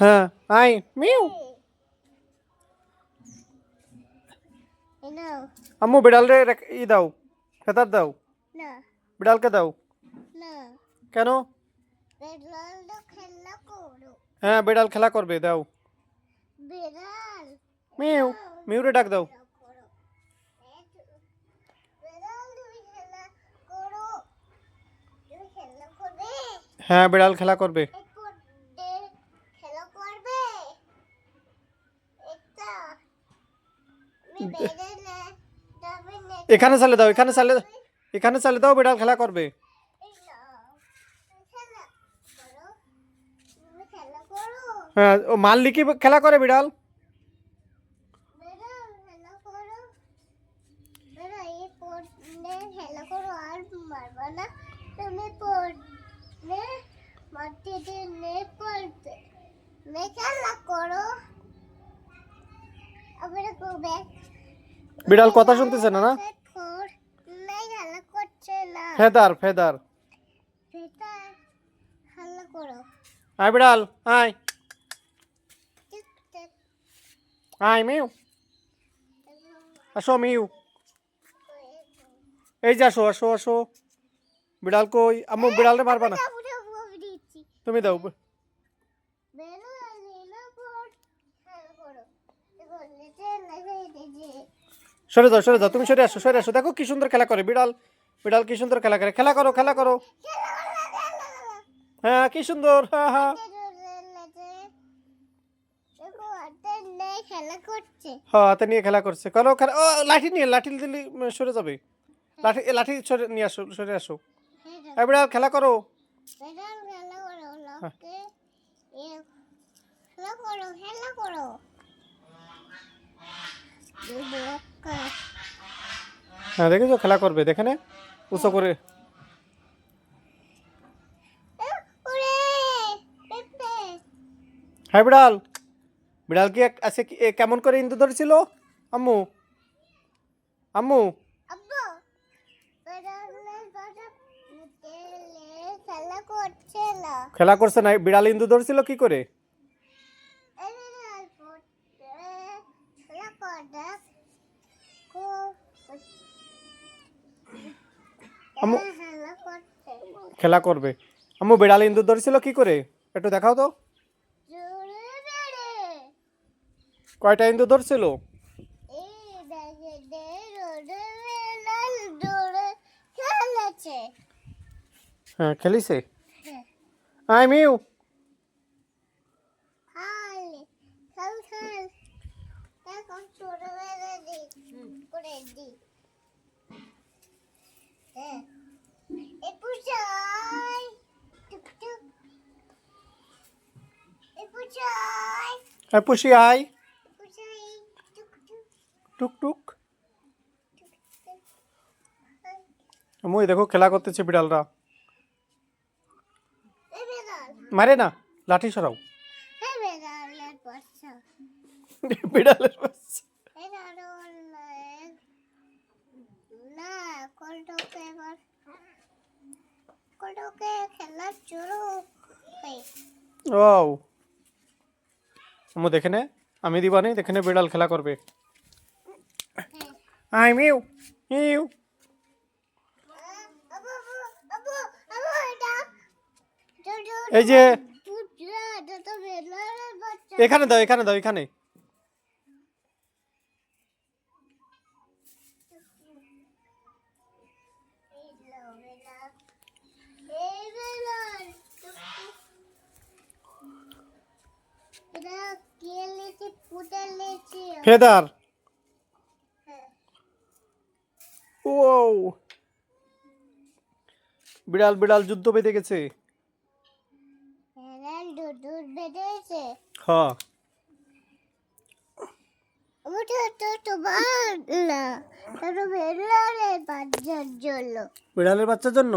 হ্যাঁ I mu No, আম্মু বিড়াল রে রেখ- ই দাও খেতার দাও no, বিড়ালকে দাও no. কেন বিড়াল খেলা করো হ্যাঁ বিড়াল খেলা করবে দাও বিড়াল মিউ মিউরে ডাক দাও খেলা করো বিড়াল তুমি খেলা করো তুমি খেলা করবে হ্যাঁ বিড়াল খেলা করবে এখানে চালে দাও, এখানে চালে এখানে চালে দাও, বিড়াল খেলা করবে। হ্যাঁ ও খেলা করে বিড়াল? বিড়াল কথা শুনতেছে না না? Feather feather. আয় বিড়াল, আয়। আয়, মিউ। আসো, মিউ। এই যে আসো আসো আসো। বিড়াল কই? আম্মু বিড়ালরে মারবা না। তুমি দাও। সরে যাও সরে যাও। তুমি সরে আসো সরে আসো। দেখো কি সুন্দর খেলা করে বিড়াল। বিড়াল কি সুন্দর খেলা করে? খেলা করো খেলা করো। হ্যাঁ কি সুন্দর হ্যাঁ হ্যাঁ। হ্যাঁ হাতে নিয়ে খেলা করছে। করো, খেলা ও, লাঠি নিয়ে, লাঠি দিলে সরে যাবে। লাঠি লাঠি সরে, নিয়ে আসো, সরে আসো। বিড়াল, খেলা করো। খেলা করো খেলা করো। হ্যাঁ দেখেছ? খেলা করবে। দেখে নে। উঁচু করে। হ্যাঁ বিড়াল। বিড়াল কি এক- আছে কি কেমন করে ইন্দু ধরেছিল? আম্মু। আম্মু। খেলা করছে না। বিড়াল ইন্দু ধরছিল কি করে এই বেদাল পড়তে খেলা করে খুব আম্মু খেলা করবে। আম্মু বিড়াল ইন্দু ধরছিল কি করে? একটু দেখাও তো। কয়টা ইন্দু ধরছিল? হ্যাঁ খেলিছে? আই মিউ। করে দি হ্যাঁ পুষি আম্মু এই দেখো খেলা করতেছে বিড়ালরা। মারে না লাঠি সরাও। বিড়ালের বাচ্চা। এটা রোলের না কলটোকে এবার কলটোকে খেলা শুরু হয় ও আম্মু দেখে নে। আমি দিবানি দেখে নে বিড়াল খেলা করবে। I mu. জোজো এই যে এখানে দাও এখানে দাও এখানে। ফেদার। ও বিড়াল বিড়াল যুদ্ধ বেঁধে গেছে। হ্যাঁ বিড়ালের বাচ্চার জন্য?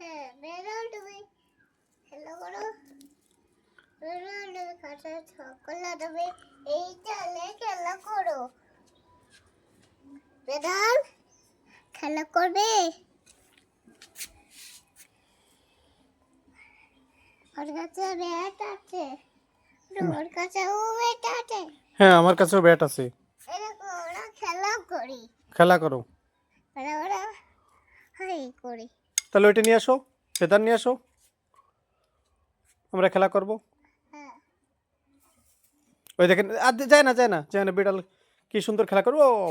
হ্যাঁ কাছে সকলে তুমি এই চালে খেলা করো। বেলাল খেলা করবে? ওর কাছে ব্যাট আছে। তোমার কাছে ও বেটা আছে। হ্যাঁ আমার কাছেও ব্যাট আছে। ওরা খেলা করি। খেলা করো। ওরা ওরা হাই করি। তাহলে ওইটা নিয়ে আসো ফেদার নিয়ে আসো। আমরা খেলা করব। ওই দেখেন আর যায় না যায় না যায় না বিড়াল কি সুন্দর খেলা করব ও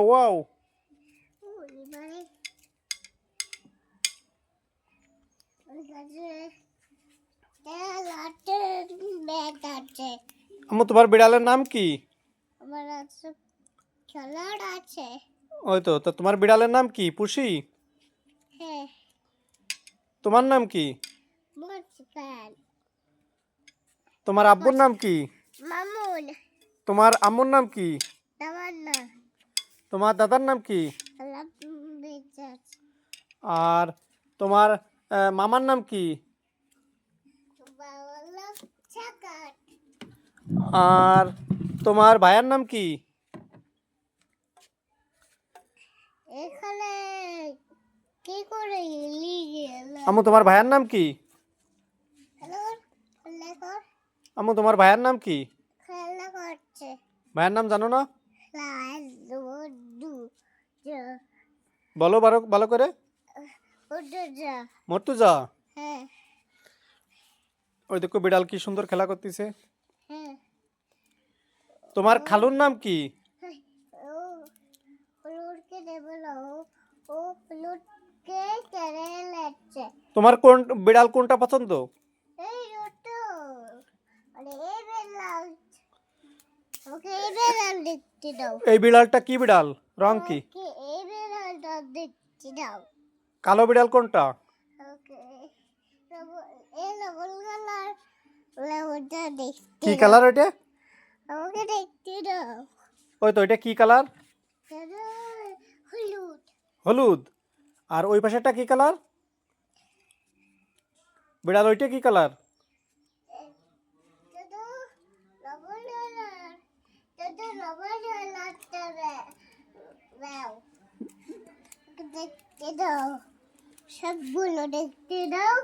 ওয়াও আম্মু তোমার বিড়ালের নাম কি? আমার আছে খেলার আছে। ওই তো তো তোমার বিড়ালের নাম কি পুষি? হ্যাঁ। তোমার নাম কি? মুসকান তোমার আব্বুর নাম কি? মামুন। তোমার আম্মুর নাম কি? তামান্না তোমার দাদার নাম কি? আল্লাহ বেজাত আর তোমার আহ, মামার নাম কি? বাবা চাকাট আর তোমার ভাইয়ার নাম কি? এখানে কি করে এলি গেল? আম্মু তোমার ভাইয়ার নাম কি? আম্মু তোমার ভাইয়ার নাম কি? খেলা করছে। ভাইয়ার নাম জানো না? বলো বারো ভালো করে। মর্তুজা? হ্যাঁ। ওই দেখো বিড়াল কি সুন্দর খেলা করতেছে। হ্যাঁ। তোমার খালুর নাম কি ও ফ্লুটকে দেবে না ও ও ফ্লুটকে কেড়ে নিচ্ছে তোমার কোন বিড়াল কোনটা পছন্দ? এই বিড়ালটা কি বিড়াল? রং কি? কালো বিড়াল কোনটা? কি কালার ওইটা? আমাকে দেখতে দাও। ওই তো এটা কি কালার? হলুদ। হলুদ। আর ওই পাশেটা কি কালার? বিড়াল ওইটা কি কালার? দেখতে দাও। সবগুলো দেখতে দাও।